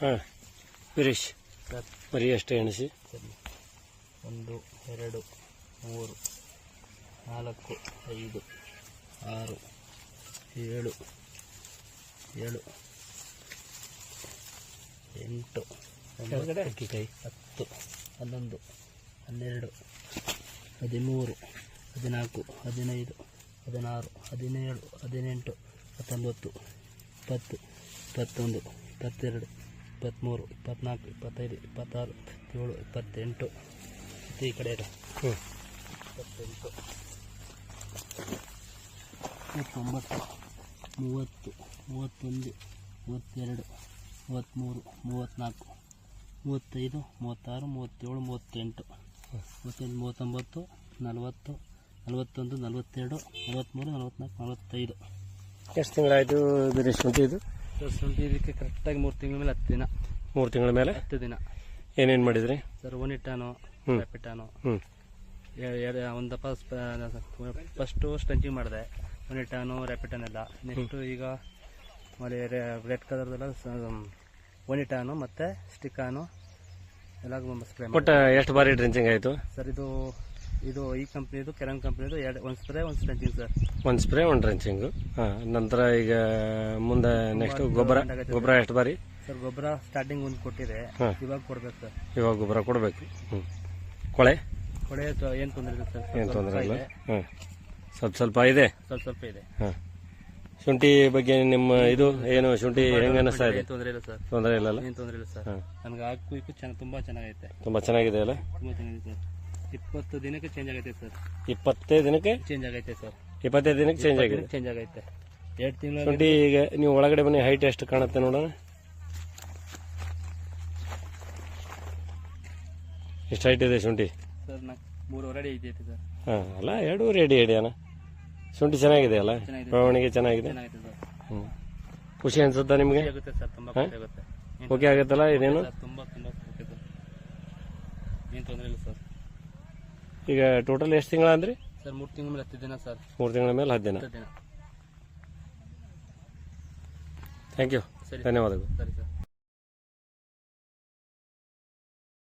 ಹಾಂ. ವೀರೇಶ್ ಸರ್. ಮರಿ ಎಷ್ಟು ಎಣಿಸಿ. ಸರಿ. ಒಂದು ಎರಡು ಮೂರು ನಾಲ್ಕು ಐದು ಆರು ಏಳು ಏಳು ಎಂಟು ಒಂಬತ್ತು, ಅಕ್ಕಿಕಾಯಿ ಹತ್ತು ಹನ್ನೊಂದು ಹನ್ನೆರಡು ಹದಿಮೂರು ಹದಿನಾಲ್ಕು ಹದಿನೈದು ಹದಿನಾರು ಹದಿನೇಳು ಹದಿನೆಂಟು ಹತ್ತೊಂಬತ್ತು ಇಪ್ಪತ್ತು ಇಪ್ಪತ್ತೊಂದು ಇಪ್ಪತ್ತೆರಡು ಇಪ್ಪತ್ತ್ಮೂರು ಇಪ್ಪತ್ತ್ನಾಲ್ಕು ಇಪ್ಪತ್ತೈದು ಇಪ್ಪತ್ತಾರು ಇಪ್ಪತ್ತೇಳು ಇಪ್ಪತ್ತೆಂಟು. ಮತ್ತು ಈ ಕಡೆ ಇದೆ. ಹ್ಞೂ ಇಪ್ಪತ್ತೆಂಟು. ಇಪ್ಪತ್ತೊಂಬತ್ತು ಮೂವತ್ತು ಮೂವತ್ತೊಂದು ಮೂವತ್ತೆರಡು ಮೂವತ್ತ್ಮೂರು ಮೂವತ್ತ್ನಾಲ್ಕು ಮೂವತ್ತೈದು ಮೂವತ್ತಾರು ಮೂವತ್ತೇಳು ಮೂವತ್ತೆಂಟು. ಮೂವತ್ತೆಂಟು ಮೂವತ್ತೊಂಬತ್ತು ನಲವತ್ತು ನಲವತ್ತೊಂದು ನಲವತ್ತೆರಡು ನಲವತ್ತ್ಮೂರು ನಲವತ್ತ್ನಾಲ್ಕು ನಲವತ್ತೈದು. ಎಷ್ಟು ತಿಂಗಳಾಯಿತು ಗಿರೀಶ್ ಶುಂಠಿ ಇದು ಸರ್ ಶುಂಠಿ ಇದಕ್ಕೆ ಕರೆಕ್ಟಾಗಿ ಮೂರು ತಿಂಗಳ ಮೇಲೆ ಹತ್ತು ದಿನ. ಮೂರು ತಿಂಗಳ ಮೇಲೆ? ಹತ್ತು ದಿನ. ಏನೇನು ಮಾಡಿದ್ರಿ? ಸರ್ ಒನಿಟಾನು. ರ್ಯಾಪಿಟಾನು. ಹ್ಞೂ ಒಂದಪ್ಪ ಫಸ್ಟು ಸ್ಟಂಚಿಂಗ್ ಮಾಡಿದೆ. ಒನಿಟಾನು ರ್ಯಾಪಿಟನ್ ಎಲ್ಲ ನೆಕ್ಸ್ಟು ಈಗ ಆಮೇಲೆ ರೆಡ್ ಕಲರ್ದೆಲ್ಲ ಒನಿಟಾನು ಮತ್ತು ಸ್ಟಿಕಾನು ಎಲ್ಲ ಸ್ಪ್ರೇ ಒಟ್ಟು ಎಷ್ಟು ಬಾರಿ ಡ್ರಿಂಚಿಂಗ್ ಆಯಿತು? ಸರ್ ಇದು ಇದು ಈ ಕಂಪ್ನಿದು ಕೆರನ್ ಕಂಪ್ನಿದು ಎರಡು ಒಂದು ಸ್ಪ್ರೇ ಒಂದು ಸ್ಟ್ರೆಂಚಿಂಗ್ ಸರ್ ಒಂದು ಸ್ಪ್ರೇ ಒಂದು ಡ್ರಿಂಚಿಂಗು ಹಾಂ ನಂತರ ಈಗ ಮುಂದೆ ನೆಕ್ಸ್ಟ್ ಗೊಬ್ಬರ ಗೊಬ್ಬರ ಎಷ್ಟು ಬಾರಿ? ಸರ್ ಗೊಬ್ಬರ ಸ್ಟಾರ್ಟಿಂಗ್ ಒಂದು ಕೊಟ್ಟಿದೆ. ಹಾಂ. ಇವಾಗ ಕೊಡ್ಬೇಕು ಸರ್ ಇವಾಗ ಗೊಬ್ಬರ ಕೊಡಬೇಕು. ಹ್ಞೂ ಕೊಳೆ? ಕೊಳೆ ಏನು ತೊಂದರೆ ಇಲ್ಲ ಸರ್ ಏನು ಸ್ವಲ್ಪ ತೊಂದರೆ ಇಲ್ಲ? ಇದೆ. ಹಾಂ. ಸ್ವಲ್ಪ ಸ್ವಲ್ಪ ಇದೆ? ಸ್ವಲ್ಪ ಸ್ವಲ್ಪ ಇದೆ. ಹಾಂ. ಶುಂಠಿ ಬಗ್ಗೆ ನಿಮ್ಮ ಇದು ಏನು ಶುಂಠಿ ಹೆಂಗೆ ಅನ್ನಿಸ್ತಾ ಇದೆ? ಏನು ತೊಂದರೆ ಇಲ್ಲ ಸರ್ ತೊಂದರೆ ಇಲ್ಲ ಏನು ತೊಂದರೆ ಇಲ್ಲ ಸರ್ ಹಾಂ. ನನಗೆ ಹಾಕು ಇಕ್ಕು ಚೆನ್ನಾಗಿ ತುಂಬಾ ಚೆನ್ನಾಗೈತೆ. ತುಂಬ ಚೆನ್ನಾಗಿದೆ ಅಲ್ಲ? ತುಂಬ ಚೆನ್ನಾಗಿದೆ ಸರ್ ಇಪ್ಪತ್ತು ದಿನಕ್ಕೆ ಚೇಂಜ್ ಆಗೈತೆ ಸರ್ ಇಪ್ಪತ್ತೈದು ದಿನಕ್ಕೆ? ಚೇಂಜ್ ಆಗೈತೆ ಸರ್ ಇಪ್ಪತ್ತೈದು ದಿನಕ್ಕೆ ಚೇಂಜ್ ಆಗಿದೆ. ಚೇಂಜ್ ಆಗೈತೆ. ಎರಡು ತಿಂಗಳು ಶುಂಠಿ ಈಗ ನೀವು ಒಳಗಡೆ ಬನ್ನಿ ಹೈಟ್ ಎಷ್ಟು ಕಾಣುತ್ತೆ ನೋಡೋಣ. ಎಷ್ಟು ಹೈಟ್ ಇದೆ ಶುಂಠಿ? ಸರ್ ನಾ ಮೂರುವರೆ ಅಡಿ ಇದೈತೆ ಸರ್ ಹಾಂ ಅಲ್ಲ ಎರಡೂ ರೆಡಿ ಹಿಡಿಯೋಣ ಶುಂಠಿ ಚೆನ್ನಾಗಿದೆ ಅಲ್ಲ? ಚೆನ್ನಾಗಿದೆ. ಬೆಳವಣಿಗೆ ಚೆನ್ನಾಗಿದೆ? ಚೆನ್ನಾಗೈತೆ ಸರ್ ಹ್ಞೂ ಖುಷಿ ಅನ್ಸುತ್ತಾ ನಿಮಗೆ? ಖುಷಿ ಆಗುತ್ತೆ ಸರ್ ತುಂಬ ಖುಷಿ ಆಗುತ್ತೆ. ಓಕೆ ಆಗುತ್ತಲ್ಲ ಇದೇನು? ಸರ್ ತುಂಬ ತುಂಬ ಏನು ತೊಂದರೆ ಇಲ್ಲ ಸರ್ ಈಗ ಟೋಟಲ್ ಎಷ್ಟು ತಿಂಗಳ ಅಂದ್ರಿ? ಸರ್ ಮೂರು ತಿಂಗಳ ಮೇಲೆ ಹತ್ತು ದಿನ ಸರ್. ಮೂರು ತಿಂಗಳ ಮೇಲೆ ಹತ್ತು ದಿನ. ಹತ್ತು ದಿನ. ಥ್ಯಾಂಕ್ ಯು ಧನ್ಯವಾದಗಳು. ಸರ್.